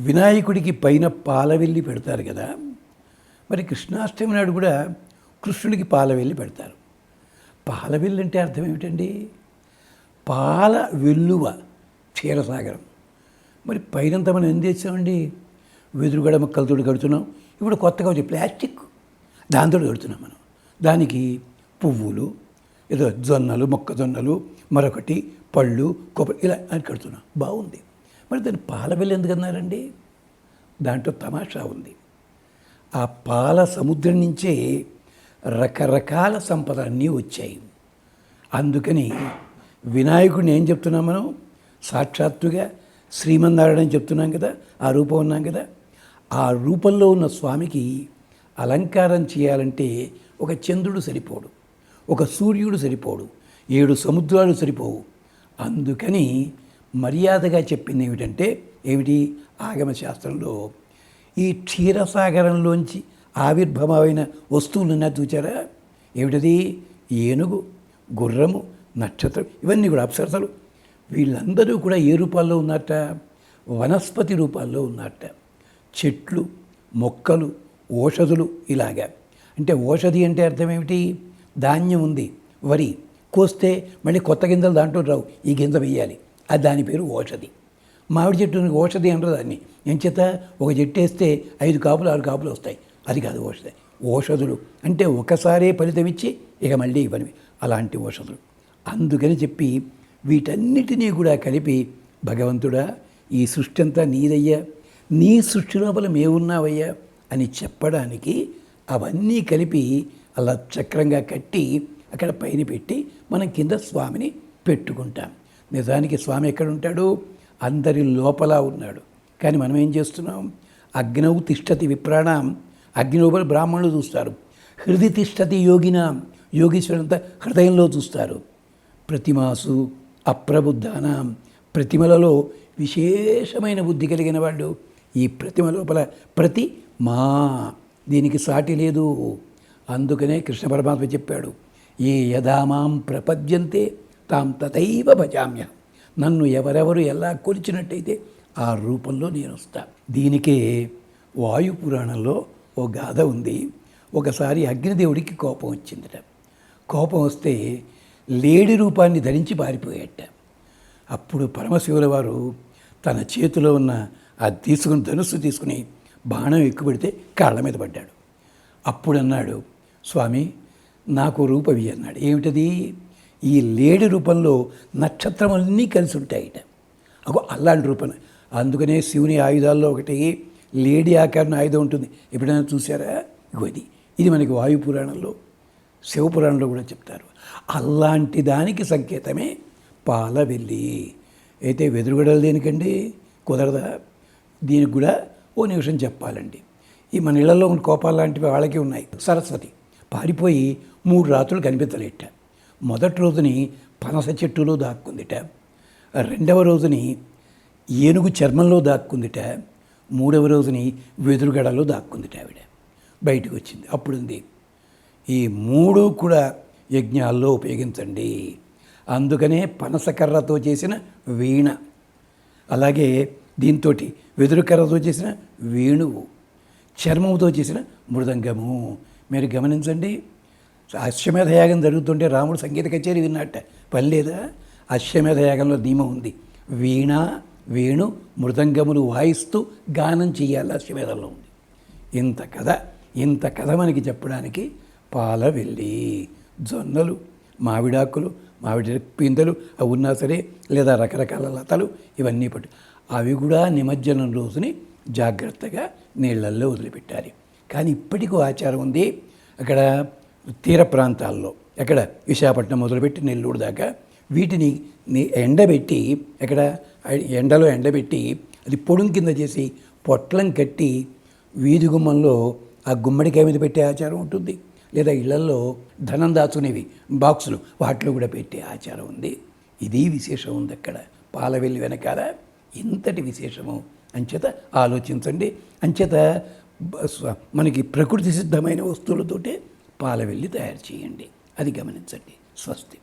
వినాయకుడికి పైన పాలవెల్లి పెడతారు కదా మరి కృష్ణాష్టమి నాడు కూడా కృష్ణుడికి పాలవెల్లి పెడతారు. పాలవెల్లి అంటే అర్థం ఏమిటండి? పాల వెల్లువ క్షీరసాగరం. మరి పైనంత మనం ఏం చేసామండి వెదురుగడ మొక్కలతో కడుతున్నాం. ఇప్పుడు కొత్తగా వచ్చే ప్లాస్టిక్ దాంతో కడుతున్నాం మనం. దానికి పువ్వులు ఏదో జొన్నలు మొక్కజొన్నలు మరొకటి పళ్ళు కొబ్బరి ఇలా అని కడుతున్నాం. బాగుంది. మరి దాన్ని పాల వెళ్ళి ఎందుకు అన్నారండి? దాంట్లో తమాషా ఉంది. ఆ పాల సముద్రం నుంచే రకరకాల సంపద అన్నీ వచ్చాయి. అందుకని వినాయకుడిని ఏం చెప్తున్నాం మనం? సాక్షాత్తుగా శ్రీమన్నారాయణ అని చెప్తున్నాం కదా? ఆ రూపం ఉన్నాం కదా? ఆ రూపంలో ఉన్న స్వామికి అలంకారం చేయాలంటే ఒక చంద్రుడు సరిపోడు ఒక సూర్యుడు సరిపోడు ఏడు సముద్రాలు సరిపోవు. అందుకని మర్యాదగా చెప్పింది ఏమిటంటే ఏమిటి? ఆగమ శాస్త్రంలో ఈ క్షీరసాగరంలోంచి ఆవిర్భవమైన వస్తువులున్నా చూచారా ఏమిటది? ఏనుగు గుర్రము నక్షత్రం ఇవన్నీ కూడా అప్సరసలు. వీళ్ళందరూ కూడా ఏ రూపాల్లో ఉన్నట్ట వనస్పతి రూపాల్లో ఉన్నట్ట చెట్లు మొక్కలు ఓషధులు ఇలాగా. అంటే ఓషధి అంటే అర్థం ఏమిటి? ధాన్యం ఉంది వరి. కోస్తే మళ్ళీ కొత్త గింజలు దాంట్లో రావు ఈ గింజ వేయాలి అది దాని పేరు ఓషధి. మామిడి చెట్టు ఓషధి అంటారు దాన్ని. ఎంచేత ఒక చెట్టు వేస్తే ఐదు కాపులు ఆరు కాపులు వస్తాయి. అది కాదు ఓషధి. ఓషధులు అంటే ఒకసారే ఫలితం ఇచ్చి ఇక మళ్ళీ ఇవ్వనివి. అలాంటి ఓషధులు. అందుకని చెప్పి వీటన్నిటినీ కూడా కలిపి భగవంతుడా ఈ సృష్టి అంతా నీదయ్యా. నీ సృష్టి లోపల మేమున్నావయ్యా అని చెప్పడానికి అవన్నీ కలిపి అలా చక్రంగా కట్టి అక్కడ పైన పెట్టి మనం కింద స్వామిని పెట్టుకుంటాం. నిజానికి స్వామి ఎక్కడ ఉంటాడు? అందరి లోపల ఉన్నాడు. కానీ మనం ఏం చేస్తున్నాం? అగ్నౌ తిష్టతి విప్రాణం. అగ్ని లోపల బ్రాహ్మణులు చూస్తారు. హృది తిష్టతి యోగినాం. యోగీశ్వరంతా హృదయంలో చూస్తారు. ప్రతిమాసు అప్రబుద్ధానం. ప్రతిమలలో విశేషమైన బుద్ధి కలిగిన వాళ్ళు ఈ ప్రతిమ లోపల ప్రతి మా దీనికి సాటి లేదు. అందుకనే కృష్ణ పరమాత్మ చెప్పాడు ఏ యథామాం ప్రపద్యంతే తాం తథైవ భజామ్య. నన్ను ఎవరెవరు ఎలా కొలిచినట్టయితే ఆ రూపంలో నేను వస్తా దీనికే వాయు పురాణంలో ఓ గాథ ఉంది. ఒకసారి అగ్నిదేవుడికి కోపం వచ్చిందట. కోపం వస్తే లేడి రూపాన్ని ధరించి పారిపోయాట. అప్పుడు పరమశివుల వారు తన చేతిలో ఉన్న అది తీసుకుని ధనుస్సు తీసుకుని బాణం ఎక్కుపెడితే కాళ్ళ మీద పడ్డాడు. అప్పుడు అన్నాడు స్వామి నాకు రూపవి అన్నాడు. ఏమిటది? ఈ లేడి రూపంలో నక్షత్రములన్నీ కలిసి ఉంటాయిట అగో అల్లాంటి రూపం అందుకనే శివుని ఆయుధాల్లో ఒకటి లేడీ ఆకారం ఆయుధం ఉంటుంది. ఎప్పుడైనా చూసారా ఇగో ఇది. ఇది మనకి వాయు పురాణంలో శివపురాణంలో కూడా చెప్తారు. అలాంటి దానికి సంకేతమే పాలవెల్లి. అయితే వెదురుగడలు దేనికండి? కుదరదా? దీనికి కూడా ఓ నిమిషం చెప్పాలండి. ఈ మన ఇళ్ళలో ఉన్న కోపాలు లాంటివి వాళ్ళకి ఉన్నాయి. సరస్వతి పారిపోయి మూడు రాత్రులు కనిపించలేట. మొదటి రోజుని పనస చెట్టులో దాక్కుందిట. రెండవ రోజుని ఏనుగు చర్మంలో దాక్కుందిట. మూడవ రోజుని వెదురుగడలో దాక్కుందిట ఆవిడ. బయటకు వచ్చింది. అప్పుడుంది ఈ మూడు కూడా యజ్ఞాల్లో ఉపయోగించండి. అందుకనే పనసకర్రతో చేసిన వీణ అలాగే దీంతో వెదురుకర్రతో చేసిన వేణువు చర్మముతో చేసిన మృదంగము. మీరు గమనించండి అశ్వమేధ యాగం జరుగుతుంటే రాముడు సంగీత కచేరీ విన్నట్ట. పని లేదా అశ్వమేధ యాగంలో ధీమ ఉంది. వీణ వేణు మృదంగములు వాయిస్తూ గానం చేయాలి అశ్వమేధంలో ఉంది. ఇంత కథ ఇంత కథ మనకి చెప్పడానికి పాల వెళ్ళి జొన్నలు మామిడాకులు మామిడి పిందెలు అవి ఉన్నా సరే లేదా రకరకాల లతలు ఇవన్నీ పట్టు. అవి కూడా నిమజ్జనం రోజుని జాగ్రత్తగా నీళ్ళల్లో వదిలిపెట్టాలి. కానీ ఇప్పటికీ ఆచారం ఉంది. అక్కడ తీర ప్రాంతాల్లో ఎక్కడ? విశాఖపట్నం మొదలుపెట్టి నెల్లూరు దాకా. వీటిని ఎండబెట్టి ఎక్కడ? ఎండలో ఎండబెట్టి అది పొడుం కింద చేసి పొట్లం కట్టి వీధి గుమ్మంలో ఆ గుమ్మడికాయ మీద పెట్టే ఆచారం ఉంటుంది. లేదా ఇళ్ళలో ధనం దాచుకునేవి బాక్సులు వాటిలో కూడా పెట్టే ఆచారం ఉంది. ఇది విశేషం ఉంది అక్కడ. పాలవెల్లి వెనకాల ఇంతటి విశేషము. అంచేత ఆలోచించండి. అంచేత మనకి ప్రకృతి సిద్ధమైన వస్తువులతోటే పాలవెల్లి తయారు చేయండి. అది గమనించండి. స్వస్తి.